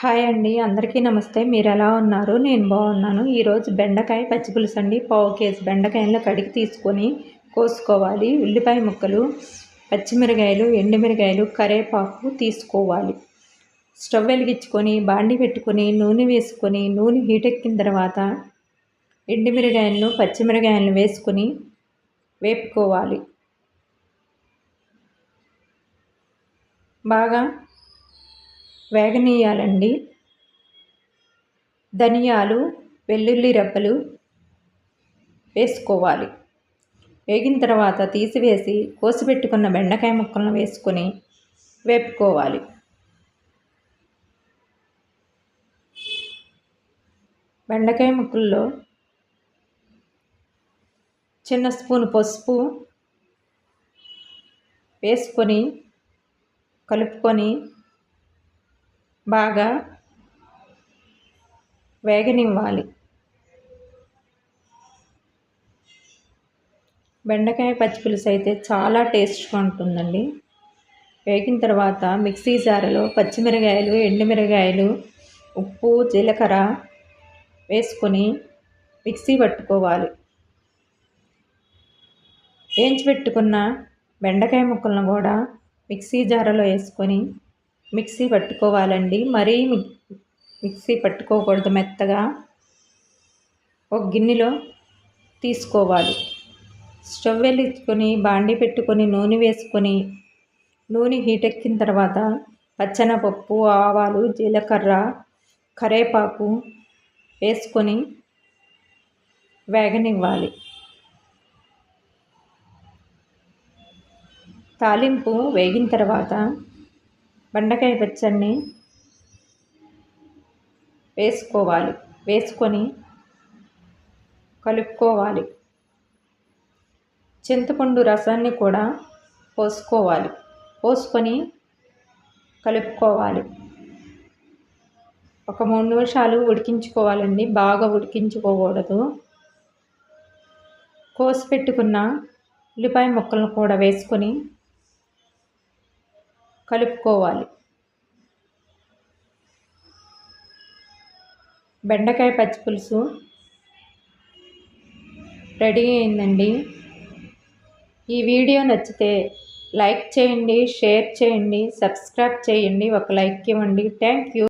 Hi అండి అందరికీ నమస్తే. మీరు ఎలా ఉన్నారు? నేను బాగున్నాను. ఈరోజు బెండకాయ పచ్చిపులుసు అండి. పావు కేజీ బెండకాయలు కడిగి తీసుకొని కోసుకోవాలి. ఉల్లిపాయ ముక్కలు పచ్చిమిరకాయలు ఎండుమిరకాయలు కరేపాకు తీసుకోవాలి. స్టవ్ వెలిగించుకొని బాండి పెట్టుకొని నూనె వేసుకొని నూనె హీట్ ఎక్కిన తర్వాత ఎండుమిరకాయలను పచ్చిమిరకాయలను వేసుకొని వేపుకోవాలి. బాగా వేగనీయాలండి. ధనియాలు వెల్లుల్లి రెబ్బలు వేసుకోవాలి. వేగిన తర్వాత తీసివేసి కోసిపెట్టుకున్న బెండకాయ ముక్కలను వేసుకొని వేపుకోవాలి. బెండకాయ ముక్కల్లో చిన్న స్పూన్ పసుపు వేసుకొని కలుపుకొని బాగా వేగనివ్వాలి. బెండకాయ పచ్చిపులుసు అయితే చాలా టేస్ట్గా ఉంటుందండి. వేగిన తర్వాత మిక్సీ జారలో పచ్చిమిరకాయలు ఎండుమిరకాయలు ఉప్పు జీలకర్ర వేసుకొని మిక్సీ పట్టుకోవాలి. వేయించి పెట్టుకున్న బెండకాయ ముక్కలను కూడా మిక్సీ జారలో వేసుకొని మిక్సీ పట్టుకోవాలండి. మరీ మిక్సీ పట్టుకోకూడదు మెత్తగా. ఒక గిన్నెలో తీసుకోవాలి. స్టవ్ వెలిగించుకొని బాండి పెట్టుకొని నూనె వేసుకొని నూనె హీట్ ఎక్కిన తర్వాత పచ్చనపప్పు ఆవాలు జీలకర్ర కరేపాకు వేసుకొని వేగనివ్వాలి. తాలింపు వేగిన తర్వాత బెండకాయ పచ్చడిని వేసుకోవాలి. వేసుకొని కలుపుకోవాలి. చింతపండు రసాన్ని కూడా పోసుకోవాలి. పోసుకొని కలుపుకోవాలి. ఒక మూడు నిమిషాలు ఉడికించుకోవాలండి. బాగా ఉడికించుకోకూడదు. కోసి పెట్టుకున్న ఉల్లిపాయ ముక్కలను కూడా వేసుకొని కలుపుకోవాలి. బెండకాయ పచ్చిపులుసు రెడీ అయిందండి. ఈ వీడియో నచ్చితే లైక్ చేయండి షేర్ చేయండి సబ్స్క్రైబ్ చేయండి. ఒక లైక్ ఇవ్వండి. Thank you.